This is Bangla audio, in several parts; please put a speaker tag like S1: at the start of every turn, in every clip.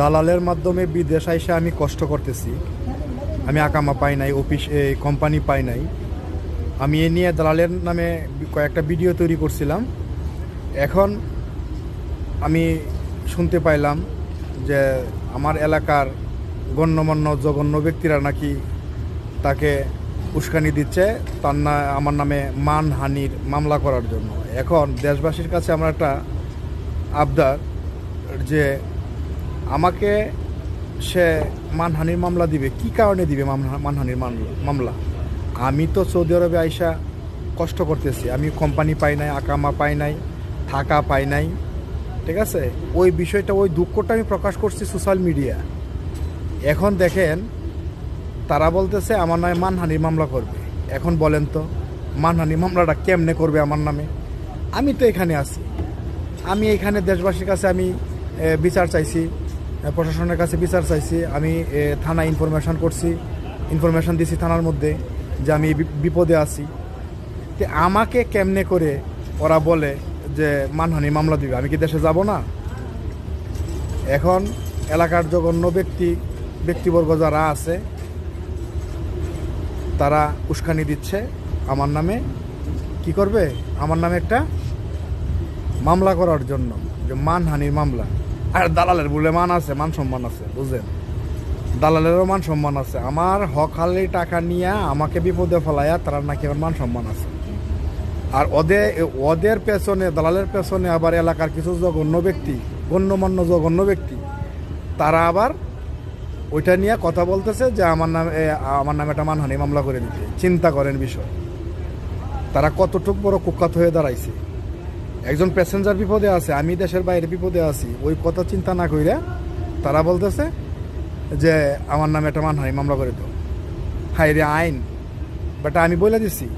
S1: দালালের মাধ্যমে বিদেশ আইসা আমি কষ্ট করতেছি। আমি আকামা পাই নাই, অফিস কোম্পানি পাই নাই। আমি এ নিয়ে দালালের নামে কয়েকটা ভিডিও তৈরি করছিলাম। এখন আমি শুনতে পাইলাম যে আমার এলাকার গণ্যমান্য জঘন্য ব্যক্তিরা নাকি তাকে উস্কানি দিচ্ছে তার না, আমার নামে মানহানির মামলা করার জন্য। এখন দেশবাসীর কাছে আমার একটা আবদার যে আমাকে সে মানহানির মামলা দিবে। কি কারণে দিবে মানহানির মামলা? আমি তো সৌদি আরবে আইসা কষ্ট করতেছি। আমি কোম্পানি পাই নাই, আকামা পাই নাই, থাকা পাই নাই। ঠিক আছে? ওই বিষয়টা, ওই দুঃখটা আমি প্রকাশ করছি সোশ্যাল মিডিয়া এখন দেখেন, তারা বলতেছে, আমার নামে মানহানির মামলা করবে। এখন বলেন তো মানহানি মামলাটা কেমনে করবে আমার নামে? আমি তো এখানে আছি। আমি এখানে দেশবাসীর কাছে আমি বিচার চাইছি। প্রশাসনের কাছে বিচার চাইছি। আমি এ, থানায় ইনফরমেশন করছি। ইনফরমেশন দিছি থানার মধ্যে যে আমি বিপদে আছি। তো আমাকে কেমনে করে ওরা বলে যে মানহানি মামলা দিবে? আমি কি দেশে যাব না? এখন এলাকার জঘন্য ব্যক্তি ব্যক্তিবর্গ যারা আছে তারা উস্কানি দিচ্ছে আমার নামে। কি করবে? আমার নামে একটা মামলা করার জন্য যে মানহানির মামলা। আর দালালের বলে মান আছে, মান সম্মান আছে, বুঝলেন? দালালেরও মান সম্মান আছে। আমার হকালি টাকা নিয়ে আমাকে বিপদে ফেলাইয়া তারা নাকি আমার মান সম্মান আছে। আর ওদের ওদের পেছনে, দালালের পেছনে আবার এলাকার কিছু জঘন্য ব্যক্তি, গণ্যমান্য জঘন্য ব্যক্তি, তারা আবার ওইটা নিয়ে কথা বলতেছে যে আমার নামে আমার নামে একটা মানহানি মামলা করে দিতে। চিন্তা করেন বিষয়। তারা কতটুক বড় কুখ্যাত হয়ে দাঁড়াইছে। একজন প্যাসেঞ্জার বিপদে আছে, আমি দেশের বাইরে বিপদে আছি, ওই কথা চিন্তা না কইরা তারা বলতেছে যে, আমার নামে একটা মানহানি মামলা করে দাও। হাই রে আইন। বাট আমি বলে দিছি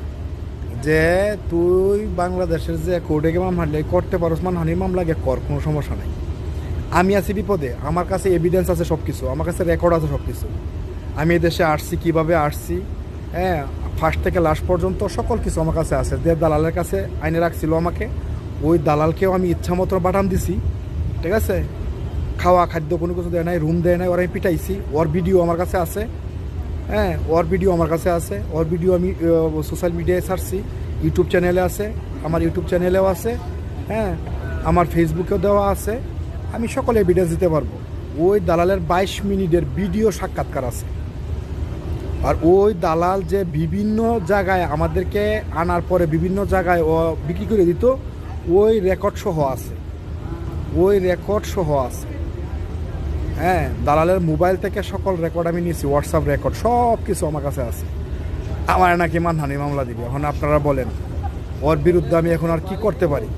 S1: যে, তুই বাংলাদেশের যে কোর্টে গিয়ে মানহানি করতে পারোস মানহানি মামলা গিয়ে কর, কোনো সমস্যা নাই। আমি আছি বিপদে, আমার কাছে এভিডেন্স আছে সব কিছু আমার কাছে রেকর্ড আছে সব কিছু আমি এই দেশে আসছি, কীভাবে আসছি? হ্যাঁ ফার্স্ট থেকে লাস্ট পর্যন্ত সকল কিছু আমার কাছে আছে। যে দালালের কাছে আইনে রাখছিল আমাকে। ওই দালালকেও আমি ইচ্ছা মতো বাটাম দিছি, ঠিক আছে? খাওয়া, খাদ্য কোনো কিছু দেয় নাই রুম দেয় নাই ওরা আমি পিটাইছি। ওর ভিডিও আমার কাছে আছে। হ্যাঁ ওর ভিডিও আমার কাছে আছে। ওর ভিডিও আমি সোশ্যাল মিডিয়ায় ছাড়ছি। ইউটিউব চ্যানেলে আছে, আমার ইউটিউব চ্যানেলেও আছে। হ্যাঁ আমার ফেসবুকেও দেওয়া আছে। আমি সকলে এভিডেন্স দিতে পারব। ওই দালালের বাইশ মিনিটের ভিডিও সাক্ষাৎকার আছে। আর ওই দালাল যে বিভিন্ন জায়গায় আমাদেরকে আনার পরে বিভিন্ন জায়গায় ও বিক্রি করে দিত ওই রেকর্ড সহ আছে। ওই রেকর্ড সহ আছে। হ্যাঁ দালালের মোবাইল থেকে সকল রেকর্ড আমি নিয়েছি হোয়াটসঅ্যাপ রেকর্ড সব কিছু আমার কাছে আছে। আমার নাকি মানহানি মামলা দিবে, এখন আপনারা বলেন। ওর বিরুদ্ধে আমি এখন আর কি করতে পারি?